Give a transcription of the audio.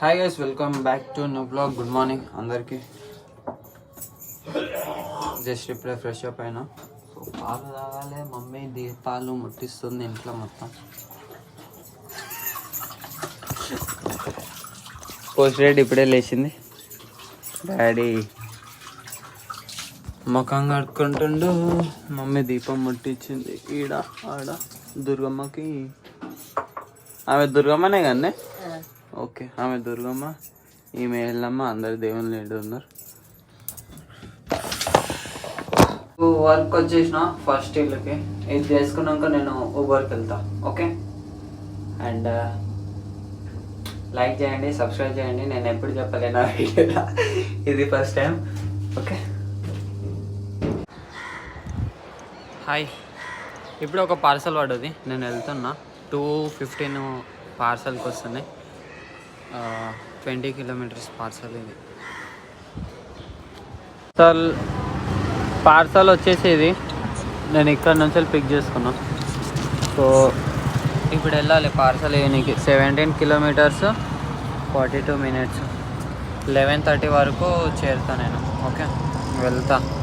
Hi guys welcome back to new blog good morning అందరికి. Just ఇప్పుడే fresh up అయినా. So పాలు తాగాలి మమ్మీ దీపాలు ముట్టిస్తుంది ఇంట్లో మొత్తం. పోస్ట్ రేట్ ఇప్పుడే లేచింది. డాడీ ముఖం కడుక్కుంటుండు. మమ్మీ దీపం ముట్టించింది. ఈడ ఆడ దుర్గమ్మకి. ఆమె దుర్గమ్మనే కానీ ఓకే. ఆమె దుర్గమ్మ ఈమె ఎల్లమ్మ అందరు దేవుళ్ళు నిండి ఉన్నారు. వర్క్ వచ్చేసిన ఫస్ట్ ఇళ్ళకి. ఇది చేసుకున్నాక నేను ఊబర్కి వెళ్తా ఓకే? అండ్ లైక్ చేయండి సబ్స్క్రైబ్ చేయండి. నేను ఎప్పుడు చెప్పలే నా వీడియోలో. ఇది ఫస్ట్ టైం ఓకే? హాయ్. ఇప్పుడు ఒక పార్సల్ పడ్డది. నేను వెళ్తున్నా. టూ ఫిఫ్టీన్ పార్సల్కి వస్తున్నాయి. ట్వంటీ కిలోమీటర్స్ పార్సల్ ఇది. పార్సల్ పార్సల్ వచ్చేసి ఇది. నేను ఇక్కడ నుంచి పిక్ చేసుకున్నా. సో ఇప్పుడు వెళ్ళాలి పార్సల్ వేయడానికి seventeen kilometres forty two minutes. Eleven thirty వరకు చేరుతా నేను. ఓకే? వెళ్తా.